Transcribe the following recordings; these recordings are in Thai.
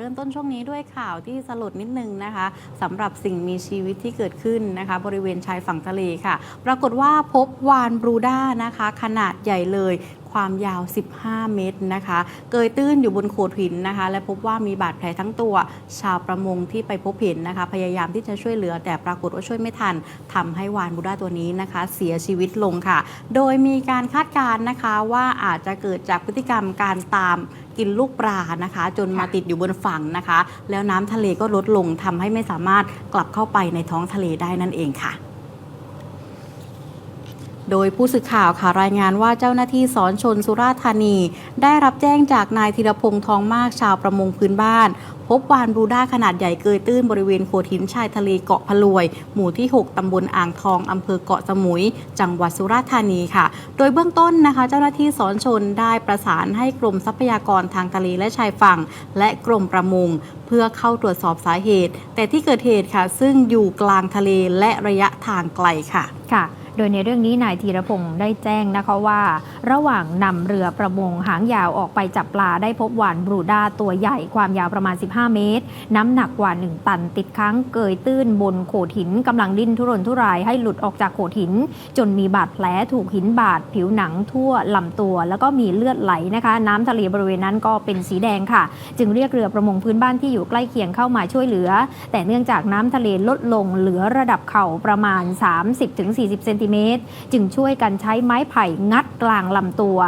เริ่มต้นช่วงนี้ด้วยข่าวที่สลดนิดนึงนะคะสำหรับสิ่งมีชีวิตที่เกิดขึ้นนะคะ บริเวณชายฝั่งทะเลค่ะ ปรากฏว่าพบวานบรูด้านะคะ ขนาดใหญ่เลย ความยาว 15 เมตรนะคะ เกยตื้นอยู่บนโขดหินนะคะ และพบว่ามีบาดแผลทั้งตัว ชาวประมงที่ไปพบเห็นนะคะ พยายามที่จะช่วยเหลือแต่ปรากฏว่าช่วยไม่ทันทำให้วานบูด้าตัวนี้นะคะ เสียชีวิตลงค่ะ โดยมีการคาดการณ์นะคะว่าอาจจะเกิดจากพฤติกรรมการตามกินลูกปลานะคะ จนมาติดอยู่บนฝั่งนะคะ แล้วน้ำทะเลก็ลดลงทำให้ไม่สามารถกลับเข้าไปในท้องทะเลได้นั่นเองค่ะ โดยผู้สื่อข่าวค่ะรายงานว่าเจ้าหน้าที่สอนชนสุราธานี ได้รับแจ้งจากนายธีรพงษ์ทองมากชาวประมงพื้นบ้าน พบวานบรูด้าขนาดใหญ่เกยตื้นบริเวณโขดหินชายทะเลเกาะพะลวย หมู่ที่ 6 ตำบลอ่างทอง อำเภอเกาะสมุย จังหวัดสุราษฎร์ธานีค่ะ โดยเบื้องต้นนะคะ เจ้าหน้าที่สอนชนได้ประสานให้กรมทรัพยากรทางทะเลและชายฝั่ง และกรมประมงเพื่อเข้าตรวจสอบสาเหตุ แต่ที่เกิดเหตุค่ะ ซึ่งอยู่กลางทะเลและระยะทางไกลค่ะค่ะ โดยในเรื่องนี้นายธีรพงศ์ได้แจ้งนะคะว่า ระหว่างนำเรือประมงหางยาวออกไปจับปลาได้พบวานบรูด้าตัวใหญ่ความยาวประมาณ 15 เมตร น้ำหนักกว่า 1 ตันติดค้างเกยตื้นบนโขดหินกำลังดิ้นทุรนทุรายให้หลุดออกจากโขดหิน จนมีบาดแผลถูกหินบาดผิวหนังทั่วลำตัว แล้วก็มีเลือดไหลนะคะ น้ำทะเลบริเวณนั้นก็เป็นสีแดงค่ะ จึงเรียกเรือประมงพื้นบ้านที่อยู่ใกล้เคียงเข้ามาช่วยเหลือ แต่เนื่องจากน้ำทะเลลดลงเหลือระดับเข่าประมาณ 30-40เซนติเมตร จึงช่วยกันใช้ไม้ไผ่งัดกลางลำตัว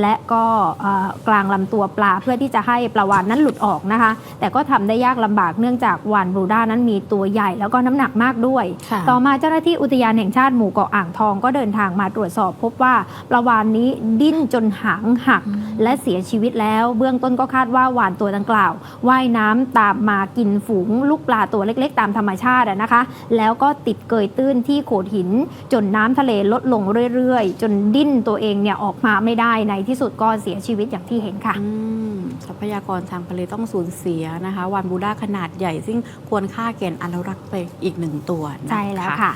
และก็เอ่อกลางลำตัวปลาเพื่อที่จะให้ปลาวานนั้นหลุดออกนะคะ แต่ก็ทำได้ยากลำบากเนื่องจากวานบรูด้านั้นมีตัวใหญ่แล้วก็น้ำหนักมากด้วยค่ะต่อมาเจ้าหน้าที่อุทยานแห่งชาติหมู่เกาะอ่างทองก็เดินทางมาตรวจสอบพบว่าปลาวานนี้ดิ้นจนหางหักและเสียชีวิตแล้ว เบื้องต้นก็คาดว่าวานตัวดังกล่าวว่ายน้ำตามมากินฝูงลูกปลาตัวเล็ก ๆ ตามธรรมชาติอะนะคะ แล้วก็ติดเกยตื้นที่โขดหินจนน้ำทะเลลดลงเรื่อยๆ จนดิ้นตัวเองเนี่ยออกมาไม่ได้ในที่สุดก็เสียชีวิตอย่างที่เห็นค่ะอืมทรัพยากรทางทะเลต้องสูญเสียนะคะวานบรูด้าขนาดใหญ่ซึ่งควรค่าแก่นอนุรักษ์ไปอีกหนึ่งตัวนะคะใช่แล้วค่ะ